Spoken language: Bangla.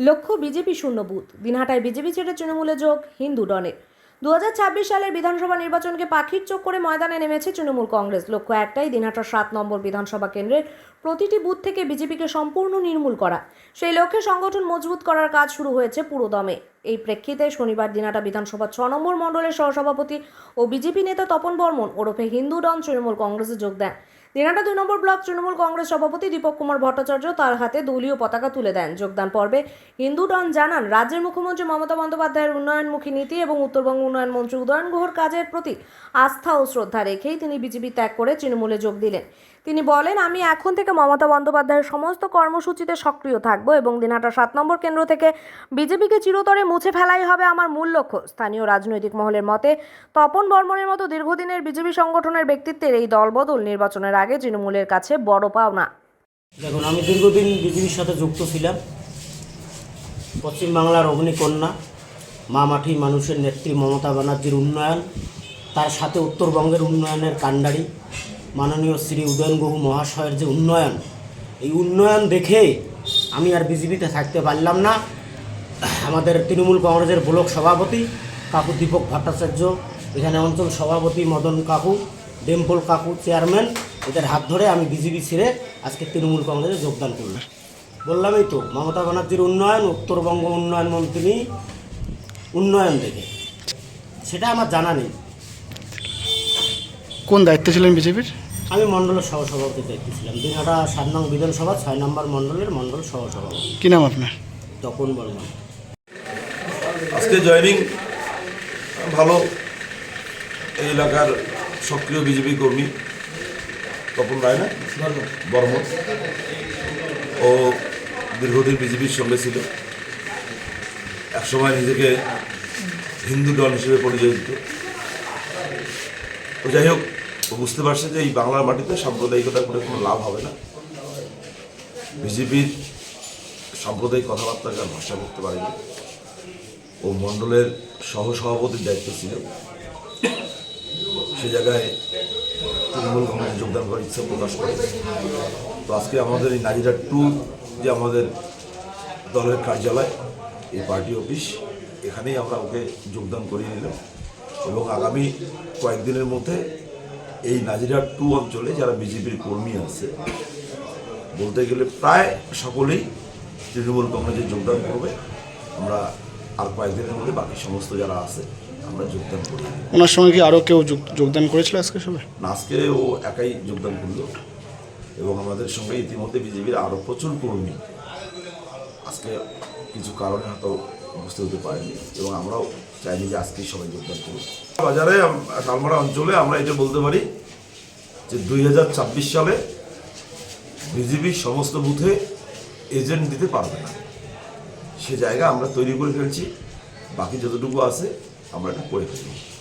লক্ষ্য বিজেপি শূন্য বুথ। দিনহাটায় বিজেপি ছেড়ে তৃণমূলে যোগ, হিন্দু ডনের দু সালের বিধানসভা নির্বাচনকে পাখির চোখ করে ময়দানে নেমেছে তৃণমূল কংগ্রেস। লক্ষ্য একটাই, দিনহাটার সাত নম্বর বিধানসভা কেন্দ্রের প্রতিটি বুথ থেকে বিজেপিকে সম্পূর্ণ নির্মূল করা। সেই লক্ষ্যে সংগঠন মজবুত করার কাজ শুরু হয়েছে পুরোদমে। এই প্রেক্ষিতে শনিবার দিনহাটা বিধানসভা ছ নম্বর মণ্ডলের সহসভাপতি ও বিজেপি নেতা তপন বর্মন ওরফে হিন্দু ডন তৃণমূল কংগ্রেসে যোগ দেন। দিনাটা দুই নম্বর ব্লক তৃণমূল কংগ্রেস সভাপতি দীপক কুমার ভট্টাচার্য তার হাতে দলীয় পতাকা তুলে দেন। যোগদান পর্বে হিন্দু ডন জানান, রাজ্যের মুখ্যমন্ত্রী মমতা বন্দ্যোপাধ্যায়ের উন্নয়নমুখী নীতি এবং উত্তরবঙ্গ উন্নয়ন মন্ত্রী উদয়ন গুহর কাজের প্রতি আস্থা ও শ্রদ্ধা রেখেই তিনি বিজেপি ত্যাগ করে তৃণমূলে যোগ দিলেন। তিনি বলেন, আমি এখন থেকে মমতা বন্দ্যোপাধ্যায়ের সমস্ত কর্মসূচিতে সক্রিয় থাকব এবং দিনাটা সাত নম্বর কেন্দ্র থেকে বিজেপিকে চিরতরে মুছে ফেলাই হবে আমার মূল লক্ষ্য। স্থানীয় রাজনৈতিক মহলের মতে, তপন বর্মনের মতো দীর্ঘদিনের বিজেপি সংগঠনের ব্যক্তিত্বের এই দলবদল নির্বাচনের আগে তৃণমূলের কাছে বড় পাওনা। দেখুন, আমি দীর্ঘদিন বিজেপির সাথে যুক্ত ছিলাম। পশ্চিমবাংলার অগ্নিকন্যা মা মাটি মানুষের নেত্রী মমতা ব্যানার্জির উন্নয়ন, তার সাথে উত্তরবঙ্গের উন্নয়নের কাণ্ডারি, মাননীয় শ্রী উদয়ন গুহ মহাশয়ের যে উন্নয়ন, এই উন্নয়ন দেখে আমি আর বিজেপিতে থাকতে পারলাম না। আমাদের তৃণমূল কংগ্রেসের ব্লক সভাপতি কাকু দীপক ভট্টাচার্য, এখানে অঞ্চল সভাপতি মদন কাকু, ডেম্পল কাকু, চেয়ারম্যান এদের হাত ধরে আমি বিজেপি ছেড়ে আজকে তৃণমূল কংগ্রেসে যোগদান করলাম। বললামই তো মমতা ব্যানার্জির উন্নয়ন উত্তরবঙ্গ উন্নয়ন মন্ত্রী উন্নয়ন দেখে। সেটা আমার জানা নেই। কোন দায়িত্বে ছিলেন বিজেপির? আমি মণ্ডলের সহসভাপতি দায়িত্বে ছিলাম। দিনহাটা সাত নং বিধানসভা ছয় নম্বর মণ্ডলের মণ্ডল সহসভাপতি। কি নাম আপনার? তপন বর্মন। আজকে জয়নিং ভালো এই এলাকার সক্রিয় বিজেপি কর্মী। তপন রায় না? বর্মন। ও দীর্ঘদিন বিজেপির সঙ্গে ছিল। একসময় নিজেকে হিন্দু দল হিসেবে পরিচয় দিত। তো যাই হোক, ও বুঝতে পারছে যে এই বাংলার মাটিতে সাম্প্রদায়িকতা করে কোনো লাভ হবে না। বিজেপির সাম্প্রদায়িক কথাবার্তাকে আর ভাষা করতে পারেনি। ও মণ্ডলের সহসভাপতির দায়িত্ব ছিল। সে জায়গায় তৃণমূল কংগ্রেসে যোগদান করার ইচ্ছা প্রকাশ করে তো আজকে আমাদের এই নাজিরা টু যে আমাদের দলের কার্যালয়, এই পার্টি অফিস, এখানেই আমরা ওকে যোগদান করিয়ে নিলাম। এবং আগামী কয়েকদিনের মধ্যে এই নাজিরা টু অঞ্চলে যারা বিজেপির কর্মী আছে, বলতে গেলে প্রায় সকলেই তৃণমূল কংগ্রেসে যোগদান করবে। আমরা আর কয়েকদিনের মধ্যে বাকি সমস্ত যারা আছে আমরা যোগদান করি। ওনার সঙ্গে কি আরও কেউ যোগ- যোগদান করেছিল আজকে সবে না, আজকে ও একাই যোগদান করল এবং আমাদের সঙ্গে ইতিমধ্যে বিজেপির আরও প্রচুর কর্মী আজকে কিছু কারণে হয়তো উপস্থিত হতে পারেনি এবং আমরাও চাইনি যে আজকেই সবাই যোগদান করুন বাজারে শালমারা অঞ্চলে আমরা এটা বলতে পারি যে দুই হাজার ছাব্বিশ সালে বিজেপির সমস্ত বুথে এজেন্ট দিতে পারবে না। সে জায়গা আমরা তৈরি করে ফেলছি বাকি যতটুকু আছে আমরা এটা করে ফেলব